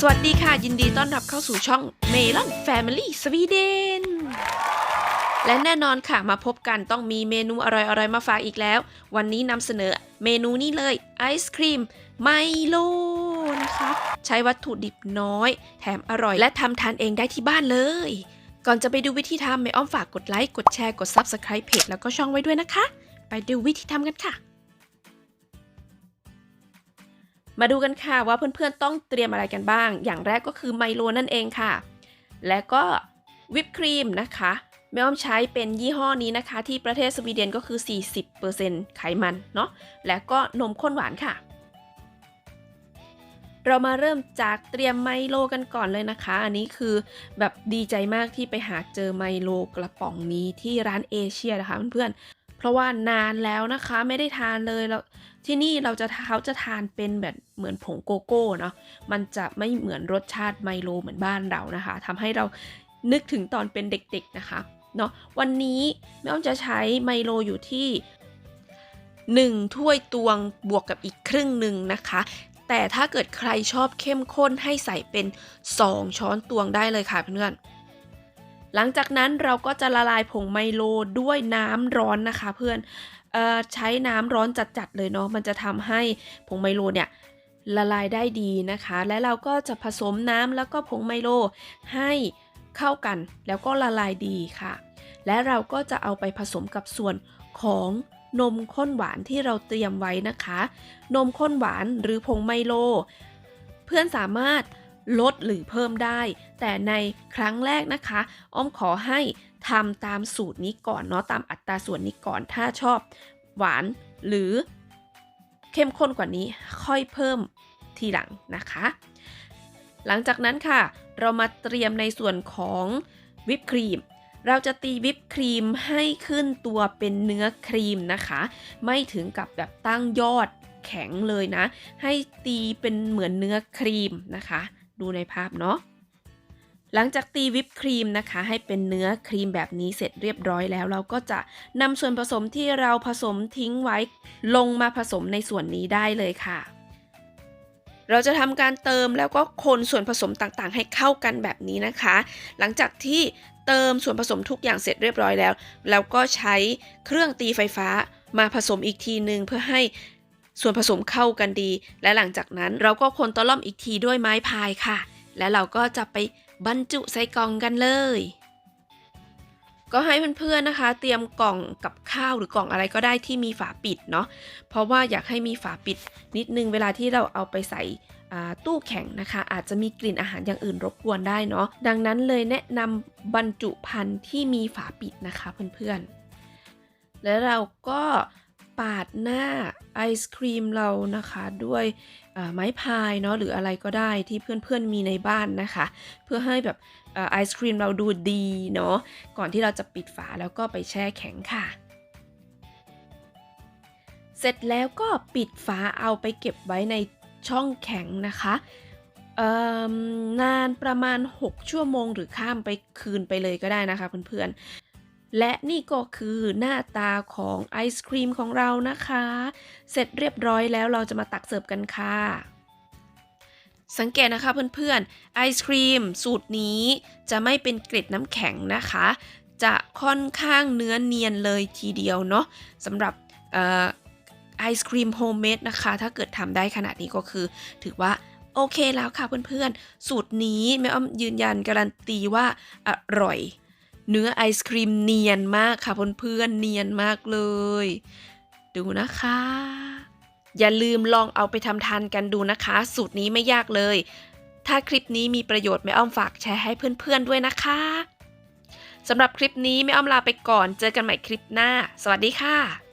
สวัสดีค่ะ ยินดีต้อนรับเข้าสู่ช่อง Melon Family Sweden และแน่นอนค่ะมาพบกันต้องมีเมนูอร่อยๆ มาฝากอีกแล้ว วันนี้นำเสนอเมนูนี้เลยไอศครีมไมโลนะคะ ใช้วัตถุดิบน้อย แถมอร่อยและทำทานเองได้ที่บ้านเลย ก่อนจะไปดูวิธีทำไม่อ้อมฝากกดไลค์ กดแชร์ กด Subscribe เพจแล้วก็ช่องไว้ด้วยนะคะ ไปดูวิธีทำกันค่ะ มาดูกันค่ะว่าเพื่อนๆต้องเตรียมอะไรกันบ้าง อย่างแรกก็คือไมโลนั่นเองค่ะ และก็วิปครีมนะคะแม่อ้อมใช้เป็นยี่ห้อนี้นะคะ ที่ประเทศสวีเดนก็คือ 40%ไขมันเนาะและก็นมข้นหวานค่ะ เรามาเริ่มจากเตรียมไมโลกันก่อนเลยนะคะ อันนี้คือแบบดีใจมากที่ไปหาเจอไมโลกระป๋องนี้ที่ร้านเอเชียนะคะเพื่อนๆ เพราะว่านานแล้วนะคะไม่ได้ทานเลยแล้วที่นี่เราจะเขาจะทานเป็นแบบเหมือนผงโกโก้เนาะมันจะไม่เหมือนรสชาติไมโลเหมือนบ้านเรานะคะทำให้เรานึกถึงตอนเป็นเด็กๆนะคะเนาะวันนี้แม่อ้อมจะใช้ไมโลอยู่ที่ 1 ถ้วยตวงบวกกับอีกครึ่งหนึ่งนะคะ แต่ถ้าเกิดใครชอบเข้มข้นให้ใส่เป็น 2 ช้อนตวงได้เลยค่ะเพื่อนๆ หลังจากนั้นเราก็จะละลายผงไมโลด้วยน้ำร้อนนะคะ เพื่อนออใช้น้ำร้อนจัดๆเลยเนาะมันจะทำให้ผงไมโลเนี่ยละลายได้ดีนะคะ และเราก็จะผสมน้ำแล้วก็ผงไมโลให้เข้ากันแล้วก็ละลายดีค่ะ และเราก็จะเอาไปผสมกับส่วนของนมข้นหวานที่เราเตรียมไว้นะคะ นมข้นหวานหรือผงไมโล เพื่อนสามารถ ลดหรือเพิ่มได้ แต่ในครั้งแรกนะคะ อ้อมขอให้ทำตามสูตรนี้ก่อนเนาะตามอัตราส่วนนี้ก่อนถ้าชอบหวานหรือเข้มข้นกว่านี้ค่อยเพิ่มทีหลังนะคะ หลังจากนั้นค่ะ เรามาเตรียมในส่วนของวิปครีมเราจะตีวิปครีมให้ขึ้นตัวเป็นเนื้อครีมนะคะ ไม่ถึงกับแบบตั้งยอดแข็งเลยนะ ให้ตีเป็นเหมือนเนื้อครีมนะคะ ดูในภาพเนาะหลังจากตีวิปครีมนะคะ ให้เป็นเนื้อครีมแบบนี้เสร็จเรียบร้อยแล้ว เราก็จะนำส่วนผสมที่เราผสมทิ้งไว้ ลงมาผสมในส่วนนี้ได้เลยค่ะ เราจะทำการเติมแล้วก็คนส่วนผสมต่างๆ ให้เข้ากันแบบนี้นะคะ หลังจากที่เติมส่วนผสมทุกอย่างเสร็จเรียบร้อยแล้วแล้วก็ใช้เครื่องตีไฟฟ้ามาผสมอีกทีหนึ่งเพื่อให้ ส่วนผสมเข้ากันดี และหลังจากนั้นเราก็คนตะล่อมอีกทีด้วยไม้พายค่ะ และเราก็จะไปบรรจุใส่กล่องกันเลย ก็ให้เพื่อนๆนะคะ เตรียมกล่องกับข้าวหรือกล่องอะไรก็ได้ที่มีฝาปิดเนาะเพราะว่าอยากให้มีฝาปิดนิดนึงเวลาที่เราเอาไปใส่ตู้แข็งนะคะ อาจจะมีกลิ่นอาหารอย่างอื่นรบกวนได้เนาะดังนั้นเลยแนะนำบรรจุภัณฑ์ที่มีฝาปิดนะคะเพื่อนๆ แล้วเราก็ ปาดหน้าไอศครีมเรานะคะ ด้วยไม้พายเนาะหรืออะไรก็ได้ที่เพื่อนๆมีในบ้านนะคะ เพื่อให้แบบไอศครีมเราดูดีเนาะก่อนที่เราจะปิดฝาแล้วก็ไปแช่แข็งค่ะ เสร็จแล้วก็ปิดฝาเอาไปเก็บไว้ในช่องแข็งนะคะนานประมาณ 6 ชั่วโมงหรือข้ามไปคืนไปเลยก็ได้นะคะเพื่อนๆ และนี่ก็คือหน้าตาของไอศครีมของเรานะคะ เสร็จเรียบร้อยแล้วเราจะมาตักเสิร์ฟกันค่ะ สังเกตนะคะเพื่อนๆ ไอศครีมสูตรนี้จะไม่เป็นเกล็ดน้ำแข็งนะคะ จะค่อนข้างเนื้อเนียนเลยทีเดียวเนาะสำหรับไอศครีมโฮมเมดนะคะ ถ้าเกิดทำได้ขนาดนี้ก็คือ ถือว่าโอเคแล้วค่ะเพื่อนๆ สูตรนี้แม่อ้อมยืนยันการันตีว่าอร่อย เนื้อไอศครีมเนียนมากค่ะเพื่อนๆเนียนมากเลย ดูนะคะ อย่าลืมลองเอาไปทำทานกันดูนะคะ สูตรนี้ไม่ยากเลย ถ้าคลิปนี้มีประโยชน์แม่อ้อมฝากแชร์ให้เพื่อนๆด้วยนะคะสำหรับคลิปนี้แม่อ้อมลาไปก่อน เจอกันใหม่คลิปหน้า สวัสดีค่ะ